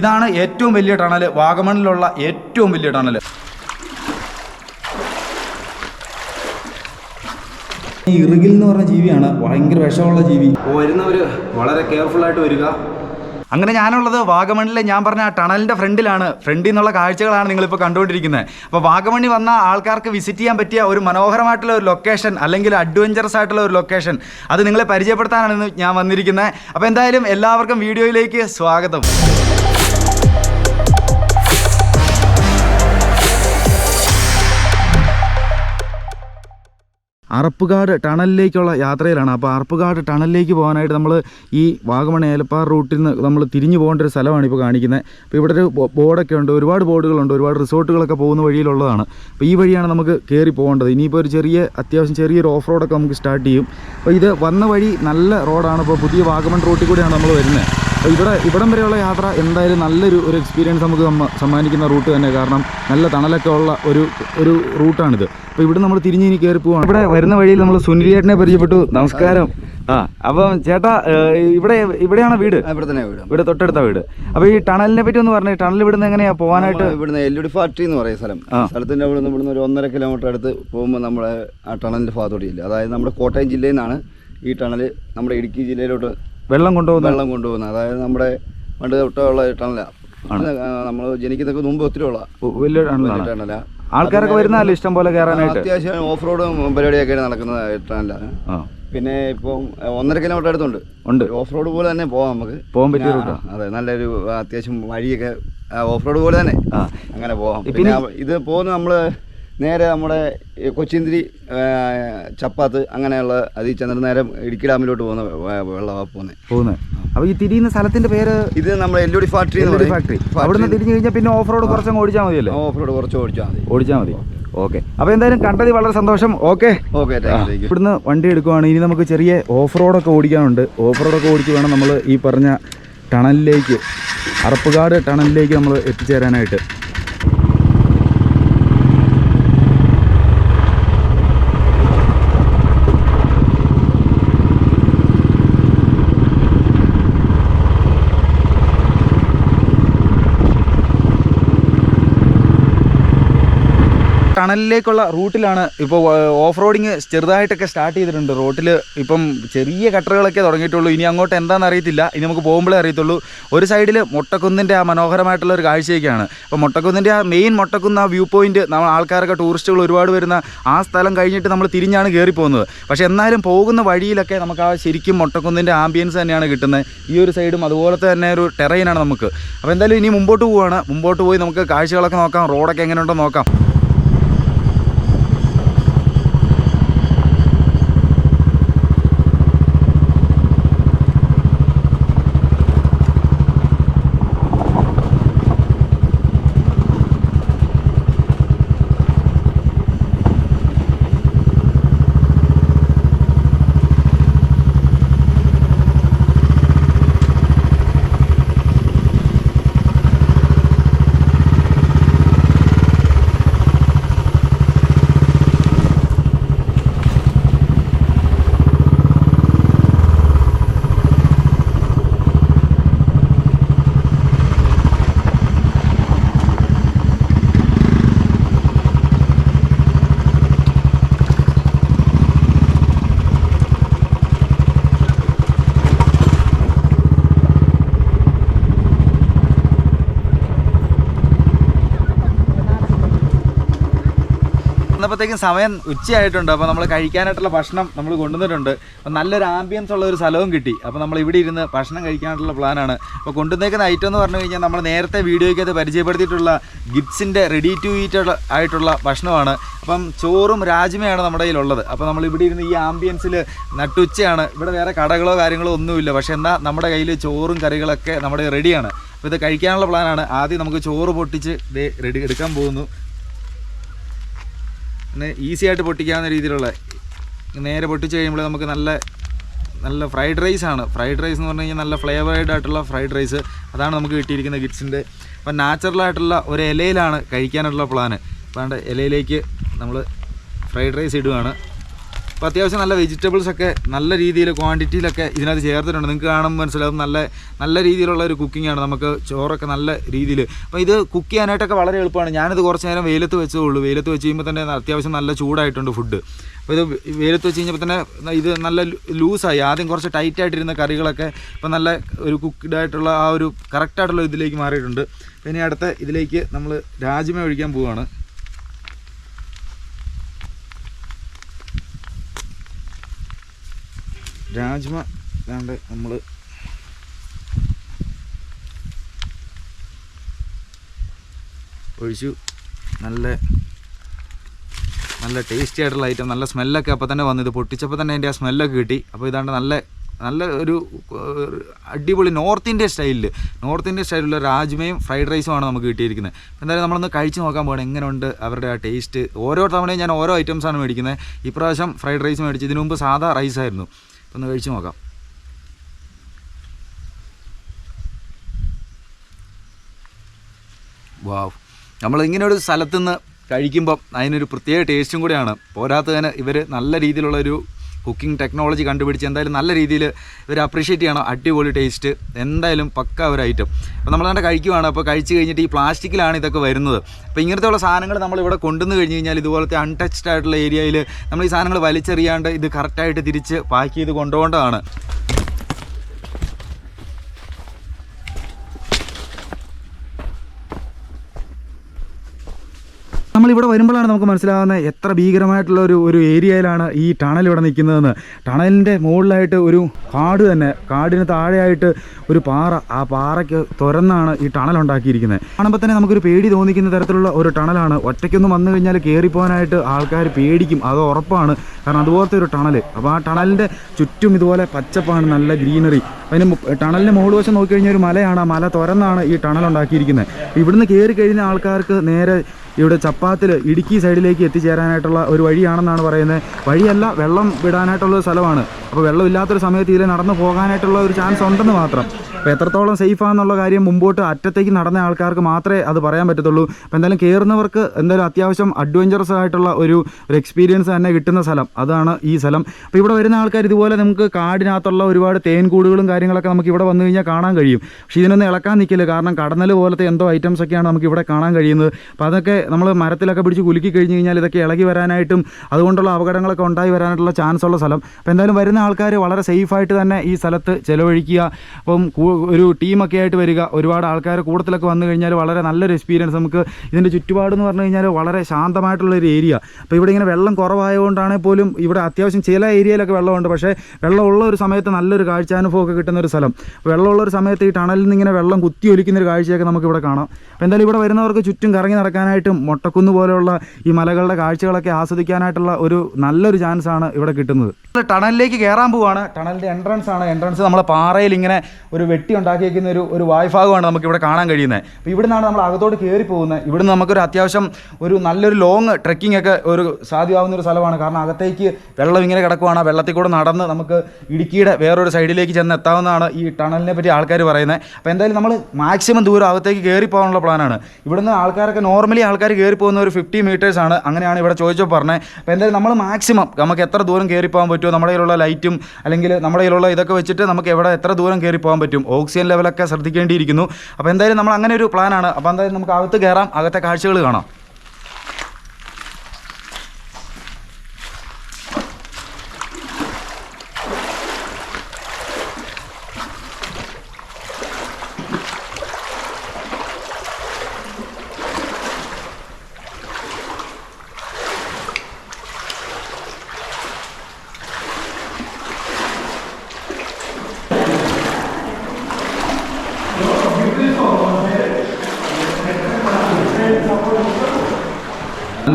ഇതാണ് ഏറ്റവും വലിയ ടണൽ വാഗമണിലുള്ള ഏറ്റവും വലിയ ടണൽ ഈ ഇറുകിൽ എന്ന് പറഞ്ഞ ജീവിയാണ് ഭയങ്കര വിഷമുള്ള ജീവി. വരുന്നവർ വളരെ കെയർഫുൾ ആയിട്ട് വരിക. അങ്ങനെ ഞാനുള്ളത് വാഗമണിലെ ഞാൻ പറഞ്ഞ ആ ടണലിന്റെ ഫ്രണ്ടിലാണ്. ഫ്രണ്ടിൽ നിന്നുള്ള കാഴ്ചകളാണ് നിങ്ങളിപ്പോൾ കണ്ടുകൊണ്ടിരിക്കുന്നത്. അപ്പോൾ വാഗമണി വന്ന ആൾക്കാർക്ക് വിസിറ്റ് ചെയ്യാൻ പറ്റിയ ഒരു മനോഹരമായിട്ടുള്ള ഒരു ലൊക്കേഷൻ അല്ലെങ്കിൽ അഡ്വഞ്ചറസ് ആയിട്ടുള്ള ഒരു ലൊക്കേഷൻ അത് നിങ്ങളെ പരിചയപ്പെടുത്താനാണ് ഞാൻ വന്നിരിക്കുന്നത്. അപ്പോൾ എന്തായാലും എല്ലാവർക്കും വീഡിയോയിലേക്ക് സ്വാഗതം. അറപ്പുകാട് ടണലിലേക്കുള്ള യാത്രയിലാണ്. അപ്പോൾ അറപ്പുകാട് ടണലിലേക്ക് പോകാനായിട്ട് നമ്മൾ ഈ വാഗമൺ ഏലപ്പാറ റൂട്ടിൽ നിന്ന് നമ്മൾ തിരിഞ്ഞു പോകേണ്ട ഒരു സ്ഥലമാണ് ഇപ്പോൾ കാണിക്കുന്നത് അപ്പോൾ ഇവിടെ ഒരു ബോർഡൊക്കെ ഉണ്ട് ഒരുപാട് ബോർഡുകളുണ്ട്. ഒരുപാട് റിസോർട്ടുകളൊക്കെ പോകുന്ന വഴിയിലുള്ളതാണ്. അപ്പോൾ ഈ വഴിയാണ് നമുക്ക് കയറി പോകേണ്ടത്. ഇനിയിപ്പോൾ ഒരു ചെറിയ അത്യാവശ്യം ചെറിയൊരു ഓഫ് റോഡൊക്കെ നമുക്ക് സ്റ്റാർട്ട് ചെയ്യും. അപ്പോൾ ഇത് വന്ന വഴി നല്ല റോഡാണ്. ഇപ്പോൾ പുതിയ വാഗമൺ റൂട്ടിൽ കൂടിയാണ് നമ്മൾ വരുന്നത് ഇവിടെ ഇവിടം വരെയുള്ള യാത്ര എന്തായാലും നല്ലൊരു ഒരു എക്സ്പീരിയൻസ് നമുക്ക് സമ്മ- സമ്മാനിക്കുന്ന റൂട്ട് തന്നെ. കാരണം നല്ല തണലൊക്കെ ഉള്ള ഒരു ഒരു റൂട്ടാണിത് അപ്പോൾ ഇവിടെ നമ്മൾ തിരിഞ്ഞ് ഇനി കയറി പോവാണ്. ഇവിടെ വരുന്ന വഴിയിൽ നമ്മൾ സുനിലേട്ടനെ പരിചയപ്പെട്ടു. നമസ്കാരം. ആ അപ്പം ചേട്ടാ ഇവിടെ ഇവിടെയാണ് വീട്? ഇവിടെ തന്നെ വീട്. ഇവിടെ തൊട്ടടുത്ത വീട്. അപ്പോൾ ഈ ടണലിനെ പറ്റി ഒന്ന് പറഞ്ഞു. ടണൽ ഇവിടുന്ന് എങ്ങനെയാ പോകാനായിട്ട് ഇവിടുന്ന് എല്ലുടി ഫാക്ടറി എന്ന് പറയുന്ന സ്ഥലം. സ്ഥലത്തിന്റെ ഇവിടുന്ന് ഇവിടുന്ന് ഒരു ഒന്നര കിലോമീറ്റർ അടുത്ത് പോകുമ്പോൾ നമ്മളെ ആ ടണലിന്റെ ഭാഗത്തോട്ട് ഇല്ല അതായത് നമ്മുടെ കോട്ടയം ജില്ലയിൽ നിന്നാണ് ഈ ടണൽ നമ്മുടെ ഇടുക്കി ജില്ലയിലോട്ട് വെള്ളം കൊണ്ടുപോകുന്ന വെള്ളം കൊണ്ടുപോകുന്നത് അതായത് നമ്മുടെ പണ്ട് തൊട്ടുള്ള ടണല. നമ്മൾ ജനിക്കുന്നൊക്കെ മുമ്പ് ഒത്തിരി ഉള്ള വലിയ ടണല. ആൾക്കാരൊക്കെ വരുന്നതല്ലേ ഇഷ്ടം പോലെ കയറാനായിട്ട്? അത്യാവശ്യം ഓഫ് റോഡ് പരിപാടിയൊക്കെ നടക്കുന്നത് ടണല. പിന്നെ ഇപ്പം ഒന്നര കിലോമീറ്റർ അടുത്തുണ്ട്. ഉണ്ട്. ഓഫ് റോഡ് പോലെ തന്നെ പോവാം നമുക്ക്. പോകാൻ പറ്റിയ റൂട്ടാ? അതെ നല്ലൊരു അത്യാവശ്യം വഴിയൊക്കെ ഓഫ് റോഡ് പോലെ തന്നെ അങ്ങനെ പോവാം. പിന്നെ പിന്നെ ഇത് പോകുന്ന നമ്മൾ നേരെ നമ്മുടെ കൊച്ചിന്തിരി ചപ്പാത്ത് അങ്ങനെയുള്ള അതിൽ ചെന്നിട്ട് നേരെ ഇടുക്കി ഡാമിലോട്ട് പോകുന്ന വെള്ളമാണ് പോകുന്നത് പോകുന്നത് അപ്പോൾ ഈ തിരിയുന്ന സ്ഥലത്തിന്റെ പേര്? ഇത് നമ്മുടെ എല്ലുടി ഫാക്ടറി എല്ലുടി ഫാക്ടറി. അവിടുന്ന് തിരിഞ്ഞു കഴിഞ്ഞാൽ പിന്നെ ഓഫ് റോഡ് കുറച്ചങ്ങ് ഓടിച്ചാൽ മതിയല്ലേ? ഓഫ് റോഡ് കുറച്ച് ഓടിച്ചാൽ മതി. ഓടിച്ചാൽ മതി. ഓക്കെ. അപ്പോൾ എന്തായാലും കണ്ടത് വളരെ സന്തോഷം. ഓക്കെ? ഓക്കെ ഇവിടുന്ന് വണ്ടി എടുക്കുവാണ്. ഇനി നമുക്ക് ചെറിയ ഓഫ് റോഡൊക്കെ ഓടിക്കാനുണ്ട്. ഓഫ് റോഡൊക്കെ ഓടിച്ച് വേണം നമ്മൾ ഈ പറഞ്ഞ ടണലിലേക്ക് അറപ്പുകാട് ടണലിലേക്ക് നമ്മൾ എത്തിച്ചേരാനായിട്ട്. ടണലിലേക്കുള്ള റൂട്ടിലാണ് ഇപ്പോൾ ഓഫ് റോഡിങ് ചെറുതായിട്ടൊക്കെ സ്റ്റാർട്ട് ചെയ്തിട്ടുണ്ട്. റോട്ടിൽ ഇപ്പം ചെറിയ കട്ടറുകളൊക്കെ തുടങ്ങിയിട്ടുള്ളൂ. ഇനി അങ്ങോട്ട് എന്താണെന്ന് അറിയത്തില്ല. ഇനി നമുക്ക് പോകുമ്പോഴേ അറിയത്തുള്ളൂ. ഒരു സൈഡിൽ മൊട്ടക്കുന്നിന്റെ ആ മനോഹരമായിട്ടുള്ള ഒരു കാഴ്ചയൊക്കെയാണ്. അപ്പോൾ മൊട്ടക്കുന്നിന്റെ ആ മെയിൻ മൊട്ടക്കുന്ന് ആ വ്യൂ പോയിന്റ് നമ്മൾ ആൾക്കാരൊക്കെ ടൂറിസ്റ്റുകൾ ഒരുപാട് വരുന്ന ആ സ്ഥലം കഴിഞ്ഞിട്ട് നമ്മൾ തിരിഞ്ഞാണ് കയറി പോകുന്നത് പക്ഷേ എന്നാലും പോകുന്ന വഴിയിലൊക്കെ നമുക്ക് ആ ശരിക്കും മൊട്ടക്കുന്നിന്റെ ആംബിയൻസ് തന്നെയാണ് കിട്ടുന്നത്. ഈ ഒരു സൈഡും അതുപോലെ തന്നെ ഒരു ടെറൈനാണ് നമുക്ക്. അപ്പോൾ എന്തായാലും ഇനി മുമ്പോട്ട് പോവുകയാണ് മുമ്പോട്ട് പോയി നമുക്ക് കാഴ്ചകളൊക്കെ നോക്കാം. റോഡൊക്കെ എങ്ങനെയുണ്ടോ നോക്കാം. വന്നപ്പോഴത്തേക്കും സമയം ഉച്ചയായിട്ടുണ്ട്. അപ്പോൾ നമ്മൾ കഴിക്കാനായിട്ടുള്ള ഭക്ഷണം നമ്മൾ കൊണ്ടുവന്നിട്ടുണ്ട്. അപ്പോൾ നല്ലൊരു ആംബിയൻസ് ഉള്ള ഒരു സ്ഥലവും കിട്ടി. അപ്പോൾ നമ്മൾ ഇവിടെ ഇരുന്ന് ഭക്ഷണം കഴിക്കാനായിട്ടുള്ള പ്ലാനാണ് അപ്പോൾ കൊണ്ടുവന്നേക്കുന്ന ഐറ്റം എന്ന് പറഞ്ഞു കഴിഞ്ഞാൽ നമ്മൾ നേരത്തെ വീഡിയോയ്ക്കകത്ത് പരിചയപ്പെടുത്തിയിട്ടുള്ള ഗിഫ്റ്റ്സിന്റെ റെഡി ടു ഈറ്റ് ആയിട്ടുള്ള ഭക്ഷണമാണ്. അപ്പം ചോറും രാജ്മയാണ് നമ്മുടെ കയ്യിലുള്ളത്. അപ്പോൾ നമ്മൾ ഇവിടെ ഇരുന്ന് ഈ ആംബിയൻസിൽ നട്ടുച്ചയാണ്. ഇവിടെ വേറെ കടകളോ കാര്യങ്ങളോ ഒന്നുമില്ല. പക്ഷേ എന്നാൽ നമ്മുടെ കയ്യിൽ ചോറും കറികളൊക്കെ നമ്മുടെ റെഡിയാണ് അപ്പോൾ ഇത് കഴിക്കാനുള്ള പ്ലാനാണ് ആദ്യം നമുക്ക് ചോറ് പൊട്ടിച്ച് റെഡി എടുക്കാൻ പോകുന്നു. ഈസി ആയിട്ട് പൊട്ടിക്കാവുന്ന രീതിയിലുള്ള നേരെ പൊട്ടിച്ച് കഴിയുമ്പോൾ നമുക്ക് നല്ല നല്ല ഫ്രൈഡ് റൈസ് ആണ്. ഫ്രൈഡ് റൈസ് എന്ന് പറഞ്ഞു കഴിഞ്ഞാൽ നല്ല ഫ്ലേവേർഡ് ആയിട്ടുള്ള ഫ്രൈഡ് റൈസ് അതാണ് നമുക്ക് കിട്ടിയിരിക്കുന്ന കിഡ്സിന്റെ. അപ്പം നാച്ചുറലായിട്ടുള്ള ഒരു ഇലയിലാണ് കഴിക്കാനുള്ള പ്ലാന് അപ്പോൾ ഇലയിലേക്ക് നമ്മൾ ഫ്രൈഡ് റൈസ് ഇടുകയാണ് അപ്പോൾ അത്യാവശ്യം നല്ല വെജിറ്റബിൾസ് ഒക്കെ നല്ല രീതിയിൽ ക്വാണ്ടിറ്റിയിലൊക്കെ ഇതിനകത്ത് ചേർത്തിട്ടുണ്ട്. നിങ്ങൾക്ക് കാണുമ്പോൾ മനസ്സിലാവും നല്ല നല്ല രീതിയിലുള്ള ഒരു കുക്കിംഗ് ആണ് നമുക്ക് ചോറൊക്കെ നല്ല രീതിയിൽ. അപ്പോൾ ഇത് കുക്ക് ചെയ്യാനായിട്ടൊക്കെ വളരെ എളുപ്പമാണ്. ഞാനിത് കുറച്ച് നേരം വെയിലത്ത് വെച്ചേ ഉള്ളൂ വെയിലത്ത് വെച്ച് കഴിയുമ്പോൾ തന്നെ അത്യാവശ്യം നല്ല ചൂടായിട്ടുണ്ട് ഫുഡ് അപ്പോൾ ഇത് വെയിലത്ത് വെച്ച് കഴിഞ്ഞപ്പോൾ തന്നെ ഇത് നല്ല ലൂസായി ആദ്യം കുറച്ച് ടൈറ്റായിട്ടിരുന്ന കറികളൊക്കെ ഇപ്പോൾ നല്ല ഒരു കുക്ക്ഡ് ആയിട്ടുള്ള ആ ഒരു കറക്റ്റായിട്ടുള്ള ഇതിലേക്ക് മാറിയിട്ടുണ്ട്. പിന്നെ അടുത്ത ഇതിലേക്ക് നമ്മൾ രാജ്യമേ ഒഴിക്കാൻ പോവുകയാണ് രാജ്മ വേണ്ട നമ്മൾ ഒഴിച്ചു. നല്ല നല്ല ടേസ്റ്റി ആയിട്ടുള്ള ഐറ്റം നല്ല സ്മെല്ലൊക്കെ അപ്പോൾ തന്നെ വന്നു. ഇത് പൊട്ടിച്ചപ്പോൾ തന്നെ അതിന്റെ ആ സ്മെല്ലൊക്കെ കിട്ടി. അപ്പോൾ ഇതാണ്ട് നല്ല നല്ല ഒരു അടിപൊളി നോർത്ത് ഇന്ത്യൻ സ്റ്റൈലിൽ നോർത്ത് ഇന്ത്യൻ സ്റ്റൈലിലുള്ള രാജ്മയും ഫ്രൈഡ് റൈസുമാണ് നമുക്ക് കിട്ടിയിരിക്കുന്നത്. എന്തായാലും നമ്മളൊന്ന് കഴിച്ച് നോക്കാൻ പോകണം എങ്ങനെയുണ്ട് അവരുടെ ആ ടേസ്റ്റ് ഓരോ തവണയും ഞാൻ ഓരോ ഐറ്റംസാണ് മേടിക്കുന്നത്. ഇപ്രാവശ്യം ഫ്രൈഡ് റൈസ് മേടിച്ചു. ഇതിനു മുമ്പ് സാധാ റൈസ് ആയിരുന്നു. അപ്പോൾ ഒന്ന് കഴിച്ചു നോക്കാം. വാവ്. നമ്മളിങ്ങനെ ഒരു സ്ഥലത്തുനിന്ന് കഴിക്കുമ്പം അതിനൊരു പ്രത്യേക ടേസ്റ്റും കൂടിയാണ്. പോരാത്തതിന് ഇവർ നല്ല രീതിയിലുള്ള ഒരു കുക്കിംഗ് ടെക്നോളജി കണ്ടുപിടിച്ച് എന്തായാലും നല്ല രീതിയിൽ ഇവർ അപ്രീഷിയേറ്റ് ചെയ്യണം. അടിപൊളി ടേസ്റ്റ്. എന്തായാലും പക്ക ഒരു ഐറ്റം. അപ്പോൾ നമ്മൾ തന്നെ കഴിക്കുവാണ്. അപ്പോൾ കഴിച്ച് കഴിഞ്ഞിട്ട് ഈ പ്ലാസ്റ്റിക്കിലാണ് ഇതൊക്കെ വരുന്നത്. അപ്പോൾ ഇങ്ങനത്തെ ഉള്ള സാധനങ്ങൾ നമ്മൾ ഇവിടെ കൊണ്ടുവന്ന് കഴിഞ്ഞ് കഴിഞ്ഞാൽ ഇതുപോലത്തെ അൺടച്ച്ഡ് ആയിട്ടുള്ള ഏരിയയിൽ നമ്മൾ ഈ സാധനങ്ങൾ വലിച്ചെറിയാണ്ട് ഇത് കറക്റ്റായിട്ട് തിരിച്ച് പാക്ക് ചെയ്ത് കൊണ്ടുപോകേണ്ടതാണ്. നമ്മളിവിടെ വരുമ്പോഴാണ് നമുക്ക് മനസ്സിലാകുന്നത് എത്ര ഭീകരമായിട്ടുള്ള ഒരു ഒരു ഏരിയയിലാണ് ഈ ടണൽ ഇവിടെ നിൽക്കുന്നതെന്ന്. ടണലിന്റെ മുകളിലായിട്ട് ഒരു കാട് തന്നെ കാടിന് താഴെയായിട്ട് ഒരു പാറ. ആ പാറയ്ക്ക് തുറന്നാണ് ഈ ടണൽ ഉണ്ടാക്കിയിരിക്കുന്നത്. കാണുമ്പോൾ തന്നെ നമുക്കൊരു പേടി തോന്നിക്കുന്ന തരത്തിലുള്ള ഒരു ടണലാണ്. ഒറ്റയ്ക്കൊന്നും വന്നു കഴിഞ്ഞാൽ കയറിപ്പോകാനായിട്ട് ആൾക്കാർ പേടിക്കും. അത് ഉറപ്പാണ്. കാരണം അതുപോലത്തെ ഒരു ടണൽ. അപ്പോൾ ആ ടണലിന്റെ ചുറ്റും ഇതുപോലെ പച്ചപ്പാണ് നല്ല ഗ്രീനറി. അതിന് ടണലിന്റെ മുകൾ വശം നോക്കിക്കഴിഞ്ഞാൽ ഒരു മലയാണ്. ആ മല തുറന്നാണ് ഈ ടണൽ ഉണ്ടാക്കിയിരിക്കുന്നത്. ഇവിടുന്ന് കയറി കഴിഞ്ഞ ആൾക്കാർക്ക് നേരെ ഇവിടെ ചപ്പാത്തിൽ ഇടുക്കി സൈഡിലേക്ക് എത്തിച്ചേരാനായിട്ടുള്ള ഒരു വഴിയാണെന്നാണ് പറയുന്നത്. വഴിയല്ല വെള്ളം വിടാനായിട്ടുള്ള സ്ഥലമാണ്. അപ്പോൾ വെള്ളമില്ലാത്തൊരു സമയത്ത് ഇതിൽ നടന്നു പോകാനായിട്ടുള്ള ഒരു ചാൻസ് ഉണ്ടെന്ന് മാത്രം. അപ്പോൾ എത്രത്തോളം സേഫാന്നുള്ള കാര്യം മുമ്പോട്ട് അറ്റത്തേക്ക് നടന്ന ആൾക്കാർക്ക് മാത്രമേ അത് പറയാൻ പറ്റത്തുള്ളൂ. അപ്പോൾ എന്തായാലും കയറുന്നവർക്ക് എന്തായാലും അത്യാവശ്യം അഡ്വഞ്ചറസ് ആയിട്ടുള്ള ഒരു ഒരു എക്സ്പീരിയൻസ് തന്നെ കിട്ടുന്ന സ്ഥലം. അതാണ് ഈ സ്ഥലം. അപ്പോൾ ഇവിടെ വരുന്ന ആൾക്കാർ ഇതുപോലെ നമുക്ക് കാടിനകത്തുള്ള ഒരുപാട് തേൻകൂടുകളും കാര്യങ്ങളൊക്കെ നമുക്ക് ഇവിടെ വന്നു കഴിഞ്ഞാൽ കാണാൻ കഴിയും. പക്ഷേ ഇതിനൊന്നും ഇളക്കാൻ നിൽക്കില്ല. കാരണം കടന്നൽ പോലത്തെ എന്തോ ഐറ്റംസ് ഒക്കെയാണ് നമുക്ക് ഇവിടെ കാണാൻ കഴിയുന്നത്. അപ്പോൾ അതൊക്കെ നമ്മൾ മരത്തിലൊക്കെ പിടിച്ച് കുലുക്കി കഴിഞ്ഞ് കഴിഞ്ഞാൽ ഇതൊക്കെ ഇളകി വരാനായിട്ടും അതുകൊണ്ടുള്ള അപകടങ്ങളൊക്കെ ഉണ്ടായി വരാനായിട്ടുള്ള ചാൻസ് ഉള്ള സ്ഥലം. അപ്പോൾ എന്തായാലും വരുന്ന ആൾക്കാർ വളരെ സേഫായിട്ട് തന്നെ ഈ സ്ഥലത്ത് ചിലവഴിക്കുക. അപ്പം ഒരു ടീമൊക്കെ ആയിട്ട് വരിക. ഒരുപാട് ആൾക്കാർ കൂട്ടത്തിലൊക്കെ വന്നു കഴിഞ്ഞാൽ വളരെ നല്ലൊരു എക്സ്പീരിയൻസ് നമുക്ക് ഇതിന്റെ ചുറ്റുപാടെന്ന് പറഞ്ഞു കഴിഞ്ഞാൽ വളരെ ശാന്തമായിട്ടുള്ളൊരു ഏരിയ അപ്പോൾ ഇവിടെ ഇങ്ങനെ വെള്ളം കുറവായതുകൊണ്ടാണെങ്കിൽ പോലും ഇവിടെ അത്യാവശ്യം ചില ഏരിയയിലൊക്കെ വെള്ളമുണ്ട്. പക്ഷേ വെള്ളമുള്ള ഒരു സമയത്ത് നല്ലൊരു കാഴ്ചാനുഭവമൊക്കെ കിട്ടുന്ന ഒരു സ്ഥലം. വെള്ളമുള്ള ഒരു സമയത്ത് ഈ ടണലിൽ നിന്ന് ഇങ്ങനെ വെള്ളം കുത്തി ഒലിക്കുന്ന ഒരു കാഴ്ചയൊക്കെ നമുക്ക് ഇവിടെ കാണാം. അപ്പോൾ എന്തായാലും ഇവിടെ വരുന്നവർക്ക് ചുറ്റും കറങ്ങി നടക്കാനായിട്ടും മൊട്ടക്കുന്ന് പോലെയുള്ള ഈ മലകളുടെ കാഴ്ചകളൊക്കെ ആസ്വദിക്കാനായിട്ടുള്ള ഒരു നല്ലൊരു ചാൻസ് ആണ് ഇവിടെ കിട്ടുന്നത്. ടണലിലേക്ക് കയറാൻ പോവാണ്. ടണലിന്റെ എൻട്രൻസ് ആണ്. എൻട്രൻസ് നമ്മൾ പാറയിൽ ഇങ്ങനെ ഒരു വെട്ടി ഉണ്ടാക്കിയിരിക്കുന്ന ഒരു ഒരു വായ്ഭാഗമാണ് നമുക്ക് ഇവിടെ കാണാൻ കഴിയുന്നത്. അപ്പോൾ ഇവിടെ നിന്നാണ് നമ്മൾ അകത്തോട്ട് കയറി പോകുന്നത്. ഇവിടുന്ന് നമുക്കൊരു അത്യാവശ്യം ഒരു നല്ലൊരു ലോങ് ട്രെക്കിംഗ് ഒക്കെ ഒരു സാധ്യമാവുന്ന ഒരു സ്ഥലമാണ്. കാരണം അകത്തേക്ക് വെള്ളം ഇങ്ങനെ കിടക്കുവാണ്. വെള്ളത്തിൽ കൂടെ നടന്ന് നമുക്ക് ഇടുക്കിയുടെ വേറൊരു സൈഡിലേക്ക് ചെന്ന് എത്താവുന്നതാണ് ഈ ടണലിനെ പറ്റി ആൾക്കാർ പറയുന്നത്. അപ്പോൾ എന്തായാലും നമ്മൾ മാക്സിമം ദൂരം അകത്തേക്ക് കയറി പോകാനുള്ള പ്ലാനാണ് ഇവിടുന്ന് ആൾക്കാരൊക്കെ നോർമലി ആൾക്കാർ കയറി പോകുന്ന ഒരു ഫിഫ്റ്റി മീറ്റേഴ്സാണ് അങ്ങനെയാണ് ഇവിടെ ചോദിച്ചപ്പോൾ പറഞ്ഞത്. അപ്പോൾ എന്തായാലും നമ്മൾ മാക്സിമം നമുക്ക് എത്ര ദൂരം കയറി പോകാൻ പറ്റുമോ? നമ്മുടെ കയ്യിലുള്ള ലൈറ്റും അല്ലെങ്കിൽ നമ്മുടെ കയ്യിലുള്ള ഇതൊക്കെ വെച്ചിട്ട് നമുക്ക് എവിടെ എത്ര ദൂരം കയറി പോകാൻ പറ്റും. ഓക്സിജൻ ലെവലൊക്കെ ശ്രദ്ധിക്കേണ്ടിയിരിക്കുന്നു. അപ്പോൾ എന്തായാലും നമ്മൾ അങ്ങനെ ഒരു പ്ലാനാണ് അപ്പോൾ എന്തായാലും നമുക്ക് അകത്ത് കയറാം. അകത്തെ കാഴ്ചകൾ കാണാം.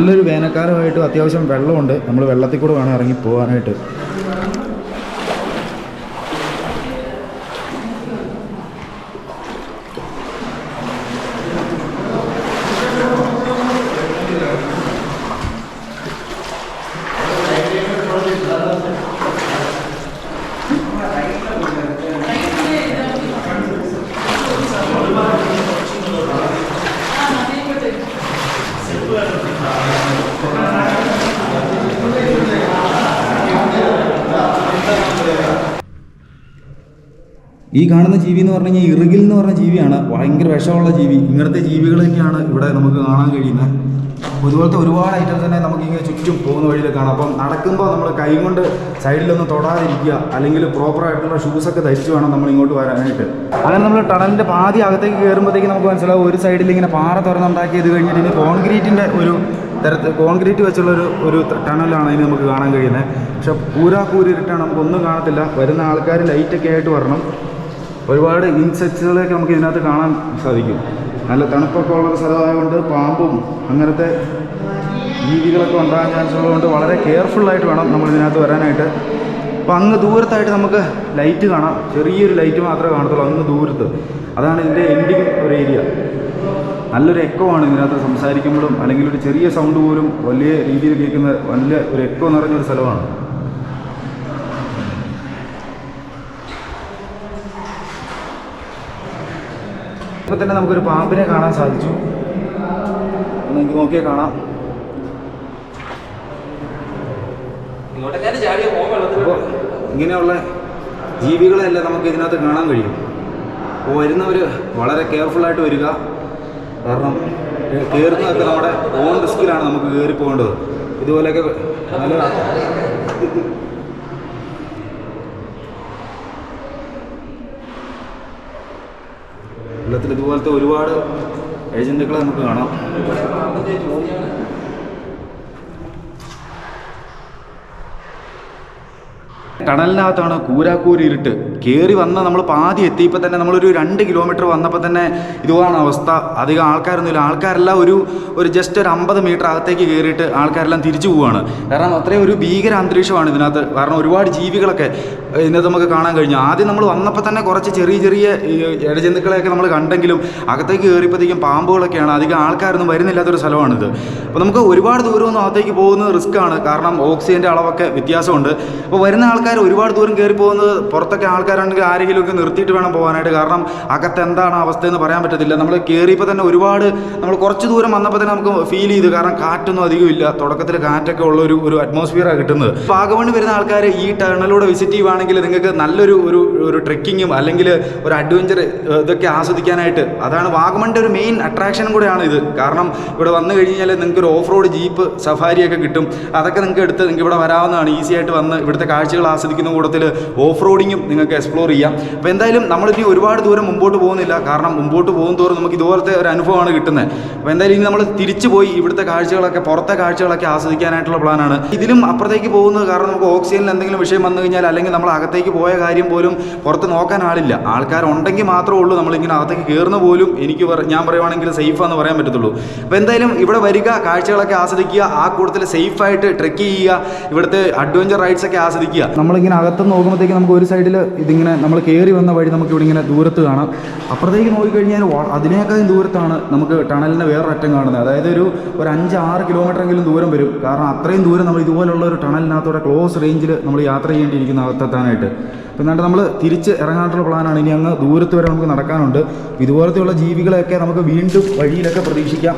നല്ലൊരു വേനൽക്കാലമായിട്ടും അത്യാവശ്യം വെള്ളമുണ്ട്. നമ്മൾ വെള്ളത്തിൽ കൂടെ വേണം ഇറങ്ങി പോകാനായിട്ട്. ഈ കാണുന്ന ജീവി എന്ന് പറഞ്ഞു കഴിഞ്ഞാൽ ഇറുകിൽ എന്ന് പറഞ്ഞ ജീവിയാണ്. ഭയങ്കര വിഷമുള്ള ജീവി. ഇങ്ങനത്തെ ജീവികളൊക്കെയാണ് ഇവിടെ നമുക്ക് കാണാൻ കഴിയുന്നത്. ഇതുപോലത്തെ ഒരുപാട് തന്നെ നമുക്ക് ഇങ്ങനെ ചുറ്റും പോകുന്ന വഴിയിൽ കാണാം. അപ്പം നടക്കുമ്പോൾ നമ്മൾ കൈ കൊണ്ട് സൈഡിലൊന്നും തൊടാതിരിക്കുക അല്ലെങ്കിൽ പ്രോപ്പറായിട്ടുള്ള ഷൂസൊക്കെ ധരിച്ച് വേണം നമ്മൾ ഇങ്ങോട്ട് വരാനായിട്ട്. അങ്ങനെ നമ്മൾ ടണലിന്റെ പാതി അകത്തേക്ക് കയറുമ്പോഴത്തേക്ക് നമുക്ക് മനസ്സിലാവും ഒരു സൈഡിൽ ഇങ്ങനെ പാറ തുറന്നുണ്ടാക്കിയത് കഴിഞ്ഞിട്ട് ഇനി കോൺക്രീറ്റിന്റെ ഒരു തരത്തിൽ കോൺക്രീറ്റ് വെച്ചുള്ള ഒരു ഒരു ടണലാണ് ഇനി നമുക്ക് കാണാൻ കഴിയുന്നത്. പക്ഷെ പൂരാ കൂരിട്ടാണ് നമുക്കൊന്നും കാണത്തില്ല. വരുന്ന ആൾക്കാർ ലൈറ്റൊക്കെ ആയിട്ട് വരണം. ഒരുപാട് ഇൻസെക്ട്സുകളെയൊക്കെ നമുക്ക് ഇതിനകത്ത് കാണാൻ സാധിക്കും. നല്ല തണുപ്പൊക്കെ ഉള്ളൊരു സ്ഥലമായതുകൊണ്ട് പാമ്പും അങ്ങനത്തെ ജീവികളൊക്കെ ഉണ്ടാകാൻ ചാൻസ് ഉള്ളതുകൊണ്ട് വളരെ കെയർഫുള്ളായിട്ട് വേണം നമ്മൾ ഇതിനകത്ത് വരാനായിട്ട്. അപ്പോൾ അങ്ങ് ദൂരത്തായിട്ട് നമുക്ക് ലൈറ്റ് കാണാം. ചെറിയൊരു ലൈറ്റ് മാത്രമേ കാണത്തുള്ളൂ. അങ്ങ് ദൂരത്ത്. അതാണ് ഇതിന്റെ എൻഡിങ് ഒരു ഏരിയ നല്ലൊരു എക്കോ ആണ് ഇതിനകത്ത് സംസാരിക്കുമ്പോഴും അല്ലെങ്കിൽ ഒരു ചെറിയ സൗണ്ട് പോലും വലിയ രീതിയിൽ കേൾക്കുന്ന വലിയ ഒരു എക്കോ നിറഞ്ഞൊരു സ്ഥലമാണ്. ഇപ്പം തന്നെ നമുക്കൊരു പാമ്പിനെ കാണാൻ സാധിച്ചു. നമുക്ക് നോക്കിയാൽ കാണാം. അപ്പോൾ ഇങ്ങനെയുള്ള ജീവികളെല്ലാം നമുക്ക് ഇതിനകത്ത് കാണാൻ കഴിയും. അപ്പോൾ വരുന്നവർ വളരെ കെയർഫുള്ളായിട്ട് വരിക. കാരണം കയറുന്നതൊക്കെ നമ്മുടെ ഓൺ റിസ്കിലാണ് നമുക്ക് കയറി പോകേണ്ടത് ഇതുപോലെയൊക്കെ നല്ല വെള്ളത്തിൽ ഇതുപോലത്തെ ഒരുപാട് ഏജന്റുകളെ നമുക്ക് കാണാം. ടണലിനകത്താണ് കൂരാക്കൂരി ഇരുട്ട്. കയറി വന്ന നമ്മൾ പാതി എത്തിയപ്പോൾ തന്നെ നമ്മളൊരു രണ്ട് കിലോമീറ്റർ വന്നപ്പോൾ തന്നെ ഇതുമാണ് അവസ്ഥ. അധികം ആൾക്കാരൊന്നുമില്ല. ആൾക്കാരെല്ലാം ഒരു ഒരു ജസ്റ്റ് ഒരു അമ്പത് മീറ്റർ അകത്തേക്ക് കയറിയിട്ട് ആൾക്കാരെല്ലാം തിരിച്ചു പോവുകയാണ് കാരണം അത്രയും ഒരു ഭീകര അന്തരീക്ഷമാണ് ഇതിനകത്ത്. കാരണം ഒരുപാട് ജീവികളൊക്കെ ഇതിനകത്ത് നമുക്ക് കാണാൻ കഴിഞ്ഞു. ആദ്യം നമ്മൾ വന്നപ്പോൾ തന്നെ കുറച്ച് ചെറിയ ചെറിയ ഇടജന്തുക്കളെയൊക്കെ നമ്മൾ കണ്ടെങ്കിലും അകത്തേക്ക് കയറിയപ്പോഴത്തേക്കും പാമ്പുകളൊക്കെയാണ്. അധികം ആൾക്കാരൊന്നും വരുന്നില്ലാത്തൊരു സ്ഥലമാണിത്. അപ്പോൾ നമുക്ക് ഒരുപാട് ദൂരമൊന്നും അകത്തേക്ക് പോകുന്നത് റിസ്ക് ആണ്. കാരണം ഓക്സിജന്റെ അളവൊക്കെ വ്യത്യാസമുണ്ട്. അപ്പോൾ വരുന്ന ആൾക്കാർ ഒരുപാട് ദൂരം കയറി പോകുന്നത് പുറത്തൊക്കെ ആൾക്കാരുണ്ടെങ്കിൽ ആരെങ്കിലുമൊക്കെ നിർത്തിയിട്ട് വേണം പോകാനായിട്ട്. കാരണം അകത്ത് എന്താണ് അവസ്ഥ എന്ന് പറയാൻ പറ്റത്തില്ല. നമ്മൾ കയറിയപ്പോൾ തന്നെ ഒരുപാട് നമ്മൾ കുറച്ച് ദൂരം വന്നപ്പോൾ തന്നെ നമുക്ക് ഫീൽ ചെയ്തു. കാരണം കാറ്റൊന്നും അധികം ഇല്ല. തുടക്കത്തിൽ കാറ്റൊക്കെ ഉള്ള ഒരു ഒരു അറ്റ്മോസ്ഫിയറാണ് കിട്ടുന്നത്. വാഗമണ് വരുന്ന ആൾക്കാർ ഈ ടണലിലൂടെ വിസിറ്റ് ചെയ്യുവാണെങ്കിൽ നിങ്ങൾക്ക് നല്ലൊരു ഒരു ഒരു ട്രെക്കിങ്ങും അല്ലെങ്കിൽ ഒരു അഡ്വഞ്ചർ ഇതൊക്കെ ആസ്വദിക്കാനായിട്ട്. അതാണ് വാഗമണിന്റെ ഒരു മെയിൻ അട്രാക്ഷനും കൂടെയാണ് ഇത്. കാരണം ഇവിടെ വന്നു കഴിഞ്ഞാൽ നിങ്ങൾക്ക് ഒരു ഓഫ് റോഡ് ജീപ്പ് സഫാരിയൊക്കെ കിട്ടും. അതൊക്കെ നിങ്ങൾക്ക് എടുത്ത് നിങ്ങൾക്ക് ഇവിടെ വരാവുന്നതാണ്. ഈസി ആയിട്ട് വന്ന് ഇവിടുത്തെ കാഴ്ചകൾ ആസ്വദിക്കുന്ന കൂട്ടത്തിൽ ഓഫ് റോഡിങ്ങും നിങ്ങൾക്ക് എക്സ്പ്ലോർ ചെയ്യാം. അപ്പോൾ എന്തായാലും നമ്മളിനി ഒരുപാട് ദൂരം മുമ്പോട്ട് പോകുന്നില്ല. കാരണം മുമ്പോട്ട് പോകും തോറും നമുക്ക് ഇതുപോലത്തെ ഒരു അനുഭവമാണ് കിട്ടുന്നത്. അപ്പോൾ എന്തായാലും ഇനി നമ്മൾ തിരിച്ചു പോയി ഇവിടുത്തെ കാഴ്ചകളൊക്കെ പുറത്തെ കാഴ്ചകളൊക്കെ ആസ്വദിക്കാനായിട്ടുള്ള പ്ലാനാണ് ഇതിലും അപ്പുറത്തേക്ക് പോകുന്നത് കാരണം നമുക്ക് ഓക്സിജനിൽ എന്തെങ്കിലും വിഷയം വന്നു കഴിഞ്ഞാൽ അല്ലെങ്കിൽ നമ്മൾ അകത്തേക്ക് പോയ കാര്യം പോലും പുറത്ത് നോക്കാൻ ആളില്ല. ആൾക്കാരുണ്ടെങ്കിൽ മാത്രമേ ഉള്ളൂ നമ്മളിങ്ങനെ അകത്തേക്ക് കയറുന്ന പോലും എനിക്ക് ഞാൻ പറയുവാണെങ്കിൽ സേഫാന്ന് പറയാൻ പറ്റത്തുള്ളൂ. അപ്പോൾ എന്തായാലും ഇവിടെ വരിക കാഴ്ചകളൊക്കെ ആസ്വദിക്കുക ആ കൂട്ടത്തിൽ സേഫായിട്ട് ട്രെക്ക് ചെയ്യുക ഇവിടുത്തെ അഡ്വഞ്ചർ റൈഡ്സ് ഒക്കെ ആസ്വദിക്കുക. നമ്മളിങ്ങനെ അകത്ത് നോക്കുമ്പോഴത്തേക്ക് നമുക്ക് ഒരു സൈഡിൽ ഇതിങ്ങനെ നമ്മൾ കയറി വന്ന വഴി നമുക്ക് ഇവിടെ ഇങ്ങനെ ദൂരത്ത് കാണാം. അപ്പുറത്തേക്ക് നോക്കിക്കഴിഞ്ഞാൽ അതിനേക്കാളും ദൂരത്താണ് നമുക്ക് ടണലിന്റെ വേറൊരറ്റം കാണുന്നത്. അതായത് ഒരു ഒരു അഞ്ച് ആറ് കിലോമീറ്ററെങ്കിലും ദൂരം വരും. കാരണം അത്രയും ദൂരം നമ്മൾ ഇതുപോലുള്ള ഒരു ടണലിനകത്തൂടെ ക്ലോസ് റേഞ്ചിൽ നമ്മൾ യാത്ര ചെയ്യേണ്ടിയിരിക്കുന്ന അകത്തെത്താനായിട്ട് അപ്പം എന്നിട്ട് നമ്മൾ തിരിച്ച് ഇറങ്ങാനുള്ള പ്ലാനാണ്. ഇനി അങ്ങ് ദൂരത്ത് വരെ നമുക്ക് നടക്കാനുണ്ട്. ഇതുപോലത്തെയുള്ള ജീവികളെയൊക്കെ നമുക്ക് വീണ്ടും വഴിയിലൊക്കെ പ്രതീക്ഷിക്കാം.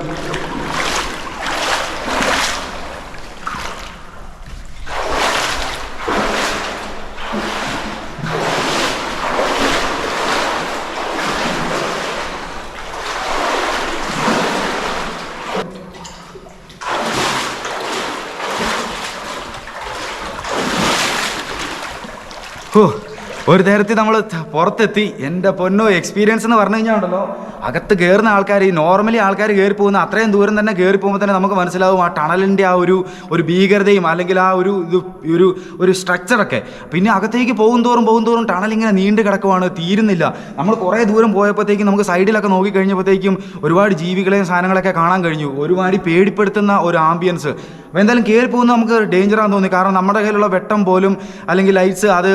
ഒരു തരത്തിൽ നമ്മൾ പുറത്തെത്തി എന്റെ പൊന്നോ എക്സ്പീരിയൻസ് എന്ന് പറഞ്ഞു കഴിഞ്ഞാൽ ഉണ്ടല്ലോ അകത്ത് കയറുന്ന ആൾക്കാർ ഈ നോർമലി ആൾക്കാർ കയറി പോകുന്ന അത്രയും ദൂരം തന്നെ കയറി പോകുമ്പോൾ തന്നെ നമുക്ക് മനസ്സിലാവും ആ ടണലിന്റെ ആ ഒരു ഒരു ഭീകരതയും അല്ലെങ്കിൽ ആ ഒരു ഇത് ഒരു ഒരു സ്ട്രക്ചറൊക്കെ പിന്നെ അകത്തേക്ക് പോകും തോറും പോകും തോറും ടണൽ ഇങ്ങനെ നീണ്ടു കിടക്കുവാണ് തീരുന്നില്ല. നമ്മൾ കുറേ ദൂരം പോയപ്പോഴത്തേക്കും നമുക്ക് സൈഡിലൊക്കെ നോക്കി കഴിഞ്ഞപ്പോഴത്തേക്കും ഒരുപാട് ജീവികളെയും സാധനങ്ങളൊക്കെ കാണാൻ കഴിഞ്ഞു. ഒരുപാട് പേടിപ്പെടുത്തുന്ന ഒരു ആംബിയൻസ് അപ്പോൾ എന്തായാലും കയറി പോകുന്നത് നമുക്ക് ഡേഞ്ചറാന്ന് തോന്നി. കാരണം നമ്മുടെ കയ്യിലുള്ള വെട്ടം പോലും അല്ലെങ്കിൽ ലൈറ്റ്സ് അത്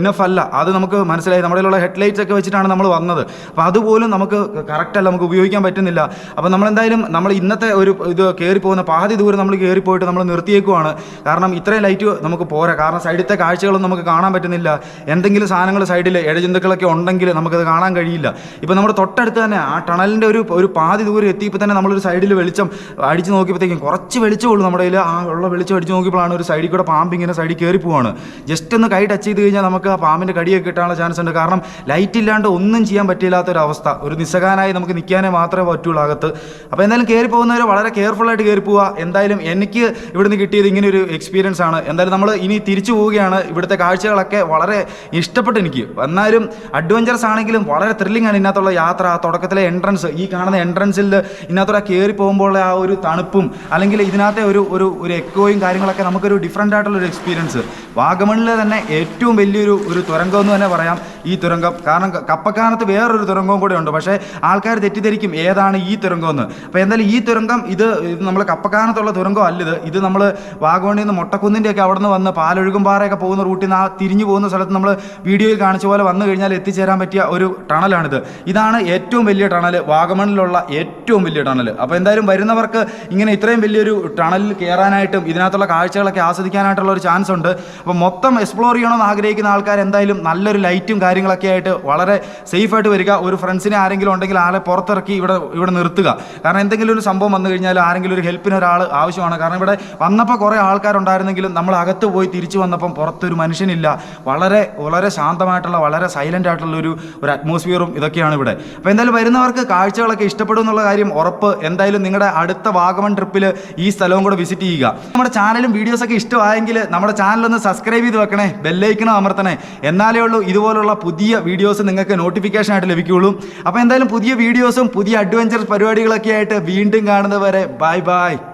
ഇനഫ് അല്ല. അത് നമുക്ക് മനസ്സിലായി. നമ്മുടെ ഉള്ള ഹെഡ് ലൈറ്റ്സ് ഒക്കെ വെച്ചിട്ടാണ് നമ്മൾ വന്നത്. അപ്പോൾ അതുപോലും നമുക്ക് കറക്റ്റല്ല നമുക്ക് ഉപയോഗിക്കാൻ പറ്റുന്നില്ല. അപ്പോൾ നമ്മളെന്തായാലും നമ്മൾ ഇന്നത്തെ ഒരു ഇത് കയറി പോകുന്ന പാതി ദൂരം നമ്മൾ കയറിപ്പോയിട്ട് നമ്മൾ നിർത്തിയേക്കുവാണ്. കാരണം ഇത്രയും ലൈറ്റ് നമുക്ക് പോരാ. കാരണം സൈഡിലത്തെ കാഴ്ചകളൊന്നും നമുക്ക് കാണാൻ പറ്റുന്നില്ല. എന്തെങ്കിലും സാധനങ്ങൾ സൈഡിൽ ഇഴജന്തുക്കളൊക്കെ ഉണ്ടെങ്കിൽ നമുക്കത് കാണാൻ കഴിയില്ല. ഇപ്പോൾ നമ്മുടെ തൊട്ടടുത്ത് തന്നെ ആ ടണലിന്റെ ഒരു ഒരു പാതി ദൂരം എത്തിയപ്പോൾ തന്നെ നമ്മളൊരു സൈഡിൽ വെളിച്ചം അടിച്ച് നോക്കിയപ്പോഴത്തേക്കും കുറച്ച് വെളിച്ചമുള്ളൂ നമ്മുടെ കയ്യിൽ ആ ഉള്ള വെളിച്ചം അടിച്ച് നോക്കിയപ്പോഴാണ് ഒരു സൈഡിൽ കൂടെ പാമ്പ് ഇങ്ങനെ സൈഡിൽ കയറി പോവാണ് ജസ്റ്റ് ഒന്ന് കൈ ടച്ച് ചെയ്ത് കഴിഞ്ഞാൽ നമുക്ക് ആ പാമ്പിന്റെ ഒരു കടിയൊക്കെ കിട്ടാനുള്ള ചാൻസ് ഉണ്ട്. കാരണം ലൈറ്റ് ഇല്ലാണ്ട് ഒന്നും ചെയ്യാൻ പറ്റില്ലാത്ത ഒരു അവസ്ഥ. ഒരു നിസ്സകാനായി നമുക്ക് നിൽക്കാനേ മാത്രമേ പറ്റുള്ളൂ അകത്ത്. അപ്പോൾ എന്തായാലും കയറി പോകുന്നവർ വളരെ കെയർഫുൾ ആയിട്ട് കയറി പോവുക. എന്തായാലും എനിക്ക് ഇവിടുന്ന് കിട്ടിയത് ഇങ്ങനെ ഒരു എക്സ്പീരിയൻസ് ആണ്. എന്തായാലും നമ്മൾ ഇനി തിരിച്ചു പോവുകയാണ്. ഇവിടുത്തെ കാഴ്ചകളൊക്കെ വളരെ ഇഷ്ടപ്പെട്ടു എനിക്ക്. എന്നാലും അഡ്വഞ്ചറസ് ആണെങ്കിലും വളരെ ത്രില്ലിംഗ് ആണ് ഇതിനകത്തുള്ള യാത്ര തുടക്കത്തിലെ എൻട്രൻസ് ഈ കാണുന്ന എൻട്രൻസിൽ ഇതിനകത്തൂടെ കയറി പോകുമ്പോൾ ആ ഒരു തണുപ്പും അല്ലെങ്കിൽ ഇതിനകത്തെ ഒരു ഒരു ഒരു എക്കോയും കാര്യങ്ങളൊക്കെ നമുക്കൊരു ഡിഫറെന്റ് ആയിട്ടുള്ള ഒരു എക്സ്പീരിയൻസ് വാഗമണിലെ തന്നെ ഏറ്റവും വലിയൊരു ഒരു തുരങ്കം എന്ന് തന്നെ പറയാം ഈ തുരങ്കം. കാരണം കപ്പക്കാനത്ത് വേറൊരു തുരങ്കവും കൂടെ ഉണ്ട്. പക്ഷേ ആൾക്കാർ തെറ്റിദ്ധരിക്കും ഏതാണ് ഈ തുരങ്കം എന്ന് അപ്പോൾ എന്തായാലും ഈ തുരങ്കം ഇത് ഇത് നമ്മൾ കപ്പക്കാനത്തുള്ള തുരങ്കം അല്ല ഇത് നമ്മൾ വാഗമണിൽ നിന്ന് മൊട്ടക്കുന്നിന്റെ ഒക്കെ അവിടെ നിന്ന് വന്ന് പാലൊഴുകും പാറയൊക്കെ പോകുന്ന റൂട്ടിൽ നിന്ന് ആ തിരിഞ്ഞു പോകുന്ന സ്ഥലത്ത് നമ്മൾ വീഡിയോയിൽ കാണിച്ച പോലെ വന്നു കഴിഞ്ഞാൽ എത്തിച്ചേരാൻ പറ്റിയ ഒരു ടണലാണിത്. ഇതാണ് ഏറ്റവും വലിയ ടണൽ വാഗമണിലുള്ള ഏറ്റവും വലിയ ടണൽ അപ്പോൾ എന്തായാലും വരുന്നവർക്ക് ഇങ്ങനെ ഇത്രയും വലിയൊരു ടണലിൽ കയറാനായിട്ടും ഇതിനകത്തുള്ള കാഴ്ചകളൊക്കെ ആസ്വദിക്കാനായിട്ടുള്ള ഒരു ചാൻസ് ഉണ്ട്. അപ്പോൾ മൊത്തം എക്സ്പ്ലോർ ചെയ്യണമെന്ന് ആഗ്രഹിക്കുന്ന ആൾക്കാർ എന്തായാലും നല്ലൊരു ലൈറ്റും കാര്യങ്ങളൊക്കെ ആയിട്ട് വളരെ സേഫായിട്ട് വരിക. ഒരു ഫ്രണ്ട്സിനെ ആരെങ്കിലും ഉണ്ടെങ്കിൽ ആളെ പുറത്തിറക്കി ഇവിടെ ഇവിടെ നിർത്തുക. കാരണം എന്തെങ്കിലും ഒരു സംഭവം വന്നു കഴിഞ്ഞാൽ ആരെങ്കിലും ഒരു ഹെൽപ്പിന് ഒരാൾ ആവശ്യമാണ്. കാരണം ഇവിടെ വന്നപ്പോൾ കുറേ ആൾക്കാരുണ്ടായിരുന്നെങ്കിലും നമ്മൾ അകത്ത് പോയി തിരിച്ചു വന്നപ്പം പുറത്തൊരു മനുഷ്യനില്ല. വളരെ വളരെ ശാന്തമായിട്ടുള്ള വളരെ സൈലന്റ് ആയിട്ടുള്ള ഒരു ഒരു അറ്റ്മോസ്ഫിയറും ഇതൊക്കെയാണ് ഇവിടെ. അപ്പോൾ എന്തായാലും വരുന്നവർക്ക് കാഴ്ചകളൊക്കെ ഇഷ്ടപ്പെടും എന്നുള്ള കാര്യം ഉറപ്പ് എന്തായാലും നിങ്ങളുടെ അടുത്ത വാഗമൺ ട്രിപ്പിൽ ഈ സ്ഥലവും കൂടെ വിസിറ്റ് ചെയ്യുക. നമ്മുടെ ചാനലും വീഡിയോസൊക്കെ ഇഷ്ടമായെങ്കിൽ നമ്മുടെ ചാനൽ ഒന്ന് സബ്സ്ക്രൈബ് ചെയ്ത് വെക്കണേ ബെല്ലൈക്കണം അമർത്തണേ. എന്നാലേ ഉള്ളൂ ഇതുപോലുള്ള പുതിയ വീഡിയോസ് നിങ്ങൾക്ക് നോട്ടിഫിക്കേഷൻ ആയിട്ട് ലഭിക്കുകയുള്ളൂ. അപ്പോൾ എന്തായാലും പുതിയ വീഡിയോസും പുതിയ അഡ്വഞ്ചർ പരിപാടികളൊക്കെ ആയിട്ട് വീണ്ടും കാണുന്നവരെ ബൈ ബൈ